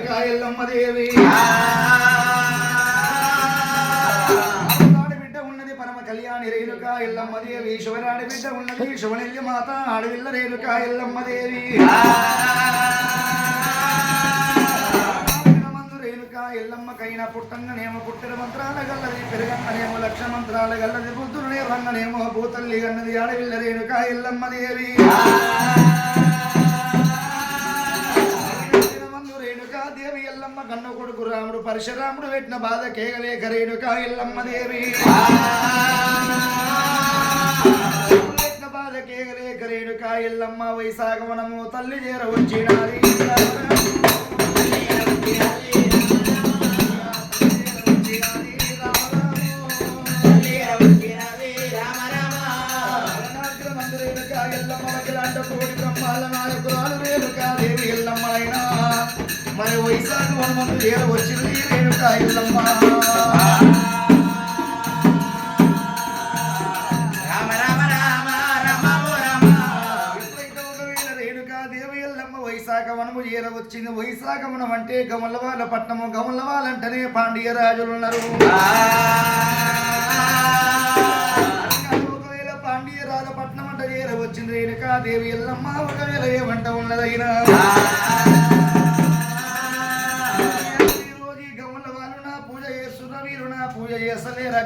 రేణుకా ఎల్లమ్మ దేవి కళ్యాణి రేణుకా ఎల్లమ్మ దేవి. శివరాడి బిడ్డ ఉన్నది శివనెల్లి మాత ఆడవిల్ల రేణుకా ఎల్లమ్మ దేవి. మందు ఎల్లమ్మకైనా పుట్టంగనేమో పుట్టిన మంత్రాల గల్లది పెరుగంగనేమో లక్ష మంత్రాల గల్లది బుద్ధుడు రంగనేమో భూతల్లి గన్నది ఆడవిల్ల రేణుకా ఎల్లమ్మ దేవి. పరశురాముడు పెట్టిన బాధ కేగలేక రేణుకా ఎల్లమ్మ దేవి పెట్టిన బాధ కేగలేక రేణుకా ఎల్లమ్మ వైశాఖవనము తల్లి చేర వచ్చినాది. మరి వైశాఖ వనమందు చేర వచ్చింది. రేణుకా వనము చేర వచ్చింది వైశాఖ వనం అంటే గమలవాల పట్టణము. గమలవాలంటేనే పాండ్య రాజులు ఉన్నారు. ఒకవేళ పాండ్య రాజ పట్నం అంట చేర వచ్చింది రేణుకాదేవి ఎల్లమ్మ ఒకవేళ ఏమంట ఉన్నదైనా.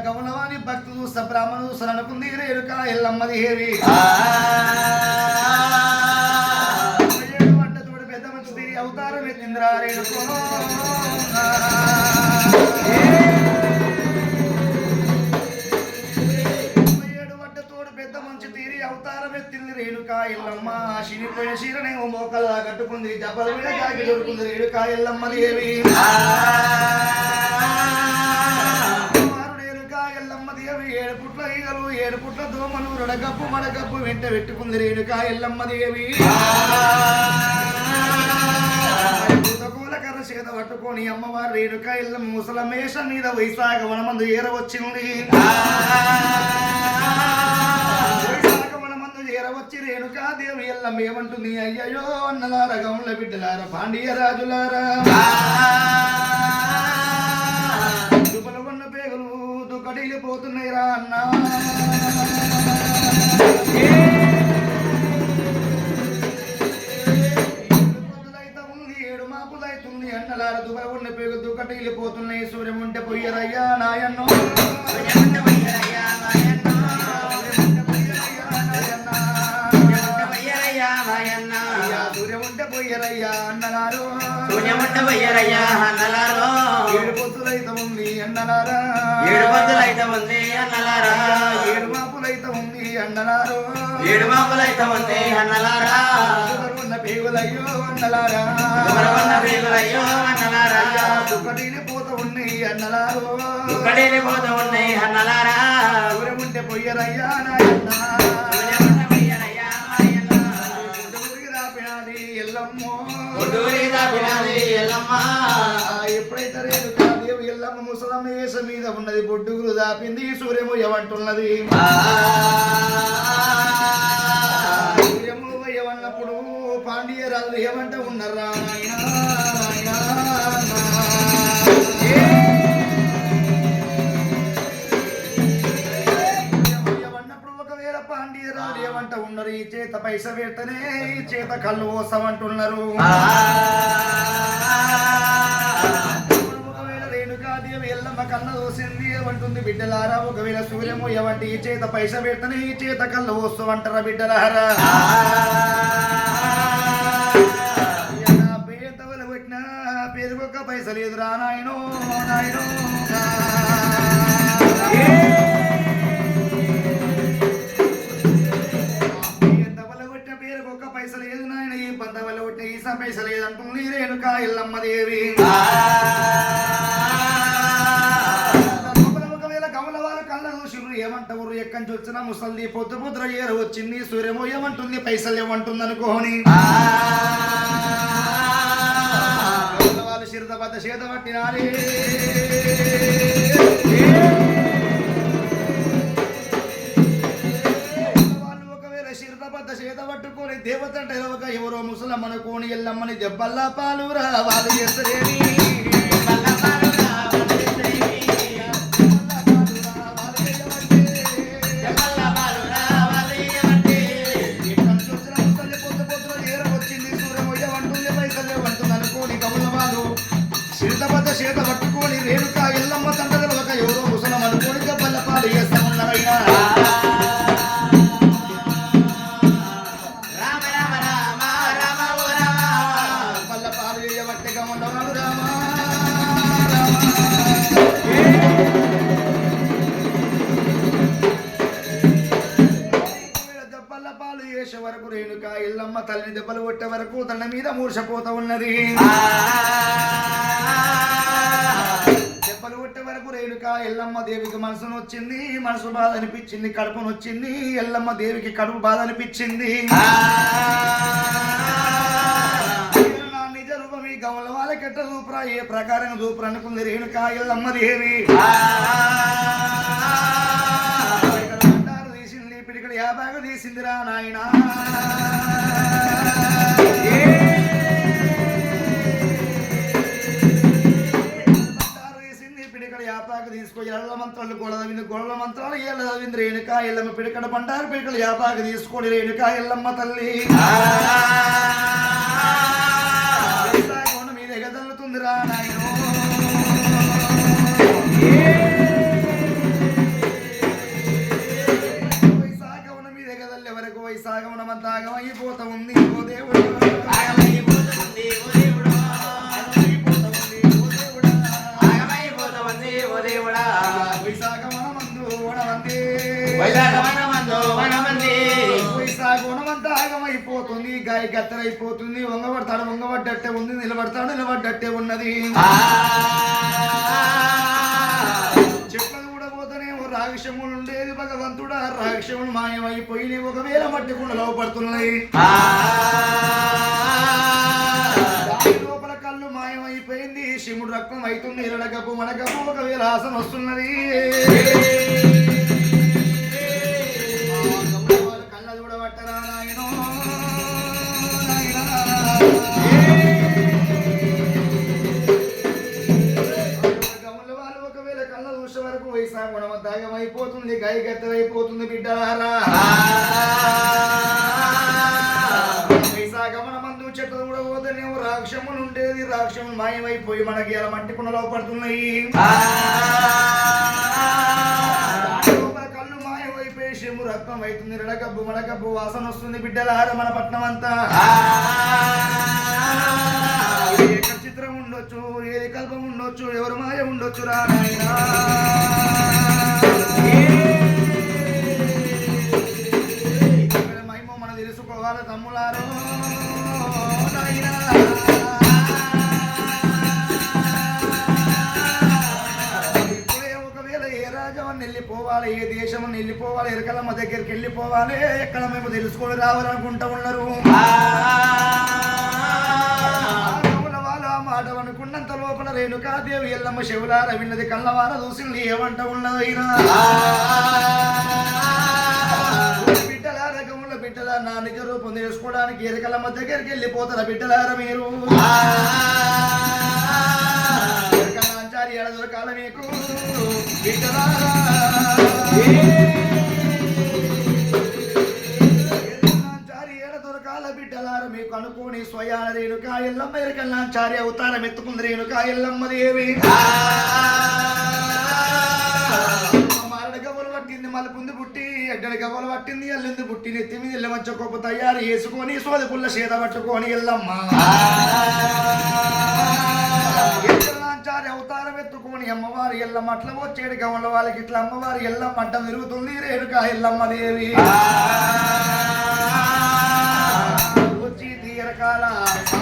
చేస్తలేరా గమల వాని భక్తులు చూస్తా బ్రాహ్మణులు చూస్తారు అనుకుంది రేణుకా ఎల్లమ్మ దేవి ఏడు వంట చూడు పెద్ద మంచి అవతారం ఎత్తిందిరా రేణుకో మోకల్లా కట్టుకుంది. జబ్బల మీద కాకి దొరుకుంది రేణుకా ఎల్లమ్మ దేవి ఏడు పుట్ల ఈగలు ఏడు పుట్ల దోమలు రడగప్పు మడగప్పు వెంట పెట్టుకుంది రేణుకా ఎల్లమ్మ దేవి. చేత పట్టుకొని అమ్మవారు రేణుకా ఎల్లమ్మ ముసలమేష మీద వైశాఖ వనమందు ఏరవచ్చింది వైశాఖ వనమందు ఏరవచ్చి రేణుకా దేవి ఎల్లమ్మ ఏమంటుంది? అయ్యయ్యో అన్నలారా గౌండ్ల బిడ్డలారా పాండియ రాజులారా దుక్కడిల్లి పోతున్నాయి రా అన్నా. ఉంది ఏడు మాపులైతుంది అన్నలార దుబ్బలు ఉన్న పేగలు సూర్యం ఉంటే పొయ్యరయ్యా నాయన్నో. ఉంటే పొయ్యరయ్యా అన్నలారు ఏడు పొద్దులైతే ఉంది అన్నలారా. ఏడు పొద్దులైతే ఉంది అన్నలారా. ఏడు మాపులైతే ఉంది అన్నలారు. ఏడు మాపులైతే ఉంది అన్నలారా. ఉన్న పేగులయ్యో అన్నలారా. కుమరవన్న వేగులయ్యో అన్నలారా. దుక్కటిని పోత ఉన్నాయి అన్నలారు. ఒక్కడేని పోతూ ఉన్నాయి అన్నలారా. ఉంటే పొయ్యరయ్యా నాయన్న ఎప్పుడైతే కాదేవి ఎల్లమ్మ ముసలమ్మ వేస మీద ఉన్నది బొడ్డుగురు దాపింది సూర్యము ఏమంటున్నది ఆ. సూర్యము ఏమన్నప్పుడు పాండ్య రాజు ఏమంట ఉన్నారా నాయనా, ఏమంట ఉన్నారు ఈ చేత పైస పెడితేనే ఈ చేత కళ్ళు ఎల్లమ్మ కన్న దోసింది ఏమంటుంది బిడ్డలారా? ఒకవేళ సూర్యము ఏమంటే ఈ చేత పైస పెడితేనే ఈ చేత కళ్ళు పోస్తామంటారా బిడ్డలారా? పెట్టిన పెరుగొక్క పైస లేదు రా నాయనో నాయనో. లేదంటుంది రేణుకా ఎల్లమ్మ దేవి. ఒకవేళ కమల వాళ్ళ కళ్ళ చూసిర్రు ఏమంటారు ఎక్కడి నుంచి వచ్చినా ముసల్ది పొద్దు పొద్దున ఏర వచ్చింది సూర్యమో ఏమంటుంది పైసలు ఏమంటుంది అనుకోని వాళ్ళు శిరత బద్ద చేత పట్టినారే. దేవత అంటే ఎవరో ముసలమ్మను కోని ఎల్లమ్మని దెబ్బల్లా పాలు రావాలి ఎసరేని తల్లిని దెబ్బలు కొట్టే వరకు తన మీద మూర్చపోతా ఉన్నది. దెబ్బలు కొట్టే వరకు రేణుక ఎల్లమ్మ దేవికి మనసును వచ్చింది మనసు బాధ అనిపించింది కడుపును వచ్చింది ఎల్లమ్మ దేవికి కడుపు బాధ అనిపించింది. నిజ రూపం ఈ గమల వాళ్ళకెట్ట దూపురా ఏ ప్రకారం దూపురా అనుకుంది రేణుక ఎల్లమ్మ దేవి. యాభాగ తీసిందిరా నాయన. యాపాక తీసుకో ఎల్ల మంత్రాలు గోడ చదివింది గోడల మంత్రాలు ఏళ్ళ చదివింది రేణుకా ఎల్లమ్మ పిడికడ బండారు పిడికడ యాపాక తీసుకొని రేణుకా ఎల్లమ్మ తల్లి. వైశాఖవనమంతా ఆగమైపోతుంది గాయ గత్తరైపోతుంది వంగబడతాడు వంగబడ్డట్టే ఉంది నిలబడతాడు నిలబడ్డట్టే ఉన్నది. ఆ. చెట్లను కూడా పోతేనే ఓ రాగక్షములు ఉండేది భగవంతుడా రాగక్షములు మాయమైపోయి ఒకవేళ మట్టి కుండలో పడుతున్నాయి. ఆ. దాని లోపల కళ్ళు మాయమైపోయింది శివుడు రక్తం అవుతుంది ఎరడగప్పు మనగప్పు ఒకవేళ ఆసన వస్తున్నది మట్టి కుండలో పడుతున్నాయి కళ్ళు మాయమైపోయి శిము రక్తం అవుతుంది. రెడకబ్బు మనకబ్బు వాసన వస్తుంది బిడ్డలార మన పట్నం అంతా ఏ చిత్రం ఉండొచ్చు ఏది కల్పం ఉండొచ్చు ఎవరు మాయ ఉండొచ్చు రా నాయనా. రాజ్యం వెళ్ళిపోవాలి ఏ దేశం వెళ్ళిపోవాలి ఎరకలమ్మ దగ్గరికి వెళ్ళిపోవాలి ఎక్కడ మేము తెలుసుకొని రావాలనుకుంటా ఉన్నారు. మాట అనుకున్నంత లోపల రేణుకాదేవి ఎల్లమ్మ శివులార విన్నది కళ్ళవార చూసింది ఏమంట ఉన్నదైనా బిడ్డలార గముల బిడ్డల నా నిజ రూపం తెలుసుకోవడానికి ఎరకలమ్మ దగ్గరికి వెళ్ళిపోతారా బిడ్డలార మీరు? ఎడ దొరకాల మీకు. బిడ్డలారా అనుకోని రేణుక ఎల్లమ్మ ఎరకలాంచారి అవతారం ఎత్తుకుంది రేణుక ఎల్లమ్మ దేవి. మారడ గవ్వలు పట్టింది మలుపుంది పుట్టి ఎడ్డడి గవ్వలు పట్టింది ఎల్లింది పుట్టి నెత్తి మీద ఎల్ల మంచి తయారు చేసుకొని సోది పుల్ల చేత పట్టుకొని ఎల్లమ్మ. ఎల్లలాంచారి అవతారం ఎత్తుకొని అమ్మవారి ఎల్లమ్మ అట్లా వచ్చేడు గవ్వల వాళ్ళకి ఇట్లా అమ్మవారి ఎల్లమ్మ అడ్డం తిరుగుతుంది రేణుక ఎల్లమ్మ దేవి. వచ్చి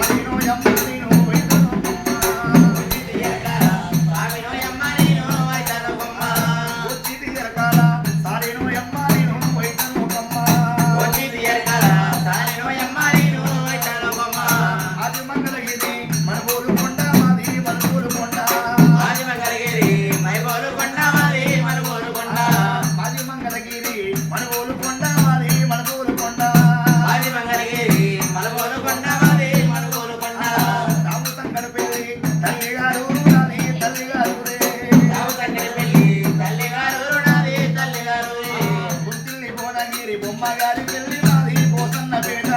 కోసగిరి బొమ్మగారి పెళ్ళి మాది కోసన్న పేట.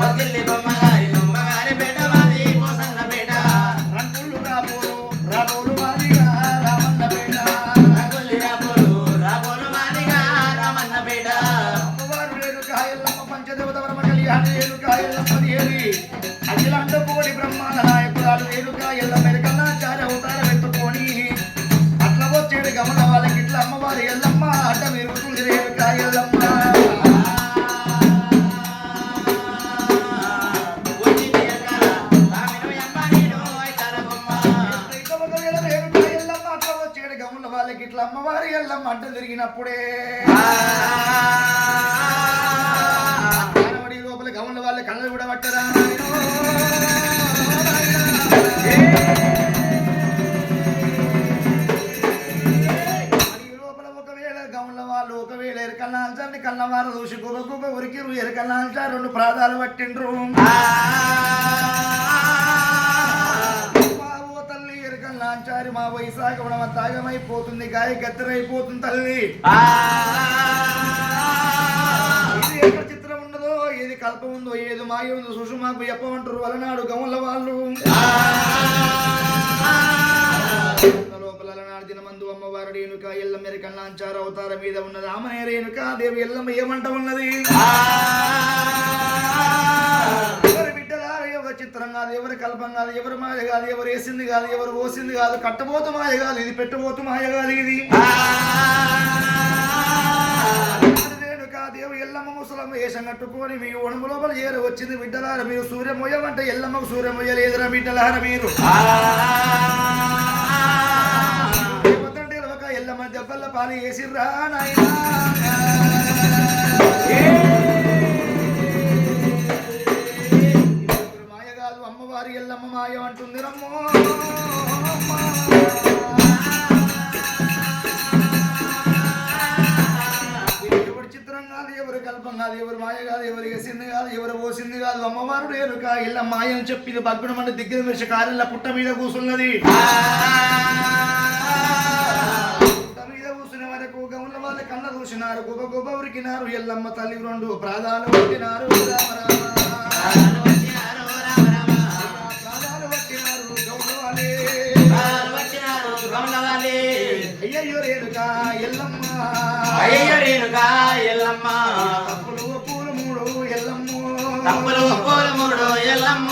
వదిలి బొమ్మగారి బొమ్మగారి పేట మాది కోసన్న పేట. రంగులు రాబోలు రాబోలు మాదిగా రామన్న పేట. రంగులు రాబోలు రాబోలు మాదిగా రామన్న పేట. అమ్మవారు లేదు కాయలమ్మ పంచదేవత వరమ కళ్యాణ లేదు కాయలమ్మ దేవి. అఖిలాండ కోడి బ్రహ్మాండ నాయకురాలు లేదు కాయలమ్మ గమన వాళ్ళకి ఇట్లా అమ్మవారు ఎల్లమ్మ అడ్డ మెరుగుతుంది అడ్డ తిరిగినప్పుడే కనబడి లోపల గమల వాళ్ళ కళ్ళలు కూడా పట్టరా. ఈ లోపల ఒకవేళ గమల వాళ్ళు ఒకవేళ ఎరకల్లాల్చాన్ని కళ్ళవారు చూసి గుబ గుబ ఉరికిరు ఎరకల్లాల్చా రెండు ప్రాధాలు పట్టిండ్రు. ఎరకల్లాంచారి మా వైశాఖ తాగమైపోతుంది గాయ గద్దరైపోతుంది తల్లి. ఇది ఎక్కడ చిత్రం ఉండదో ఏది కల్ప ఉందో ఏది మాయ ఉందో సుషుమాకు చెప్పమంటారు అలనాడు గమల వాళ్ళు. దినమందు అమ్మవారు రేణుక ఎల్లమ్మ ఎరకల్లాంచారు అవతార మీద ఉన్నది ఆమె రేణుక దేవి ఎల్లమ్మ ఏమంట ఉన్నది? చిత్రం కాదు ఎవరి కల్పం కాదు ఎవరి మాయ కాదు ఎవరు వేసింది కాదు ఎవరు పోసింది కాదు కట్టబోతు మాయ కాదు ఇది పెట్టబోతు మాయ కాదు ఇది. దేవి ఎల్లమ్మ ముసలమ్మ వేషం కట్టుకొని మీ ఒడుము లోపల ఏరు వచ్చింది బిడ్డలార మీరు సూర్యమొయ్యం అంటే ఎల్లమ్మకు సూర్యమొయ్య లేదురా బిడ్డలార మీరు. ఒక ఎల్లమ్మ దెబ్బల పాలు వేసిర్రా నాయనా? అమ్మవారి ఎల్లమ్మ మాయ అంటుంది రమ్మో ఎవరి చిత్రం కాదు ఎవరు కల్పం కాదు ఎవరు మాయ కాదు ఎవరు వేసింది కాదు ఎవరు పోసింది కాదు అమ్మవారు రేణుక ఇళ్ళ మాయ అని చెప్పింది బగ్గున మన దగ్గర మెరిసి కారెల్ల పుట్ట మీద కూసున్నది పుట్ట మీద కూర్చునే వరకు వాళ్ళ కళ్ళ చూసినారు గొప్ప గొప్ప ఉరికినారు ఎల్లమ్మ తల్లి రెండు ప్రాధాలు పట్టినారు రామ రామ. ఎల్లమ్మ. అయ్యో ఎల్లమ్మ. తప్పులు పూలు మూడు ఎల్లమ్మ. తప్పులు మూడు ఎల్లమ్మ.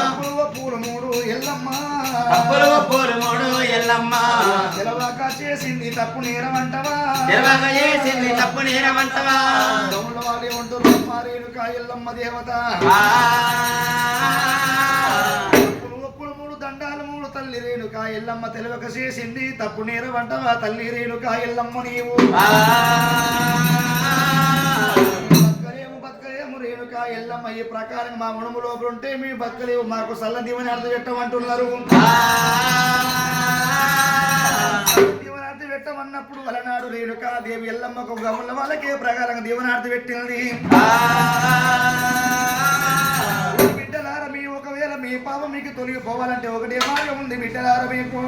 తప్పులు పూలు మూడు ఎల్లమ్మ. తప్పులు మూడు ఎల్లమ్మ. తెలవాక చేసింది తప్పు నేరమంటవా? తెలవక చేసింది తప్పు నేరమంటవా? గౌన్ల వాళ్ళే ఉంటారు ఎల్లమ్మ దేవత. తల్లి రేణుక ఎల్లమ్మ తెలవక చేసింది తప్పు నేరమంటవా తల్లి రేణుక ఎల్లమ్మ నీవు. బతకలేము బతకలేము రేణుక ఎల్లమ్మ ఈ ప్రకారం మా మనుము లోపల ఉంటే మీ బతకలేవు మాకు సల్ల దీవెని అర్థం పెట్టమంటున్నారు దీవనార్థి పెట్టమన్నప్పుడు వలనాడు రేణుక దేవి ఎల్లమ్మకు గమల వాళ్ళకే ప్రకారంగా దీవనార్థి ఒకవేళ మీ పాపం మీకు తొలగిపోవాలంటే ఒకటే మార్గం ఉంది బిడ్డలార మీకు.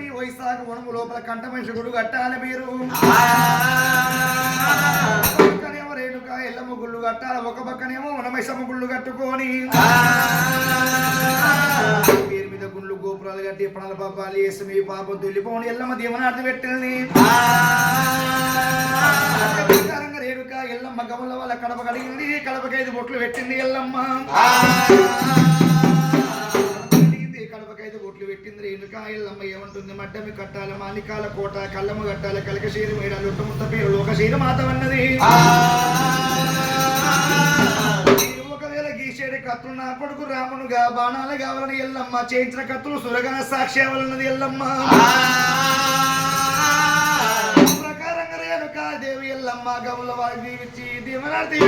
మీ వైశాఖ వణము లోపల కంట మనిషి గుడు కట్టాలి మీరు. ఒక రేణుక ఎల్లమ్మ గుళ్ళు కట్టాలి ఒక పక్కనేమో వనమైసమ్మ గుళ్ళు కట్టుకొని. పాపాలు కట్టి పనుల పాపాలు వేసి మీ పాపం తొలిపోని ఎల్లమ్మ దేవుని పెట్టింది ప్రకారంగా రేణుక ఎల్లమ్మ గమల వాళ్ళ కడప కడిగింది. కడపకి ఐదు బొట్లు పెట్టింది ఎల్లమ్మ. కడిగింది బొట్లు పెట్టింది రేణుక. ఎల్లమ్మ ఏమంటుంది? మడ్డమి కట్టాలి మాలికాల కోట కళ్ళమ్మ కట్టాలి కలకశీరు మేడాలు ముత్త పేరు లోకశీరు మాత అన్నది. గీసేడు కత్తులు నా కొడుకు రామునుగా బాణాలు కావాలని ఎల్లమ్మ చేయించిన కత్తులు సురగన సాక్ష్యావలన్నది ఎల్లమ్మ. ప్రకారంగా రేణుకా దేవి ఎల్లమ్మ గమల వారి దీవించి దీవనార్థి